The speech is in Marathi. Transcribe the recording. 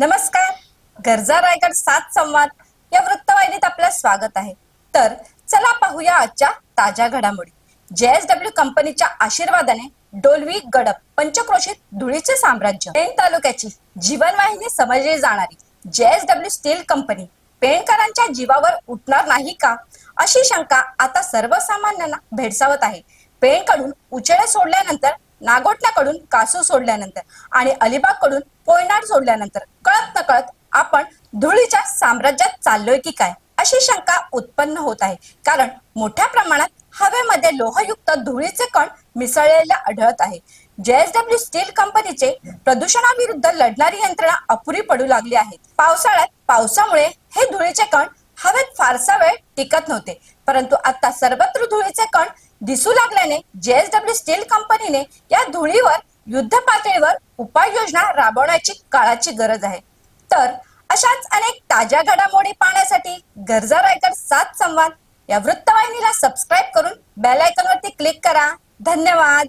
नमस्कार. गरजा रायगड सात संवाद या वृत्तवाहिनीत आपलं स्वागत आहे. तर चला पाहूया आजच्या ताज्या घडामोडी. जेएसडब्ल्यू कंपनीच्या आशीर्वादाने डोलवी गडप पंचक्रोशीत धुळीचे साम्राज्य. पेण तालुक्याची जीवनवाहिनी समजली जाणारी जेएसडब्ल्यू स्टील कंपनी पेणकरांच्या जीवावर उठणार नाही का? अशी शंका आता सर्वसामान्यांना भेडसावत आहे. पेणकडून उचेडे सोडल्यानंतर नागोटल्याकडून कासू सोडल्यानंतर आणि अलिबागकडून पोयनाड सोडल्यानंतर कळत नकळत आपण धुळीच्या साम्राज्यात चाललोय की काय? अशी शंका उत्पन्न होत आहे. कारण मोठ्या प्रमाणात हवेमध्ये लोहयुक्त धुळीचे कण मिसळलेले आढळत आहे. जेएसडब्ल्यू स्टील कंपनीचे प्रदूषणाविरुद्ध लढणारी यंत्रणा अपुरी पडू लागली आहे. पावसाळ्यात पावसामुळे हे धुळीचे कण हवेत फारसा वेळ टिकत नव्हते. परंतु आता सर्वत्र धुळीचे कण दिसू लागल्याने जेएसडब्ल्यू स्टील कंपनीने या धुळीवर युद्ध पातळीवर उपाययोजना राबवण्याची काळाची गरज आहे. तर अशाच अनेक ताज्या घडामोडी पाहण्यासाठी गरजा रायकर सात संवाद या वृत्तवाहिनीला सबस्क्राईब करून बेल आयकॉन वरती क्लिक करा. धन्यवाद.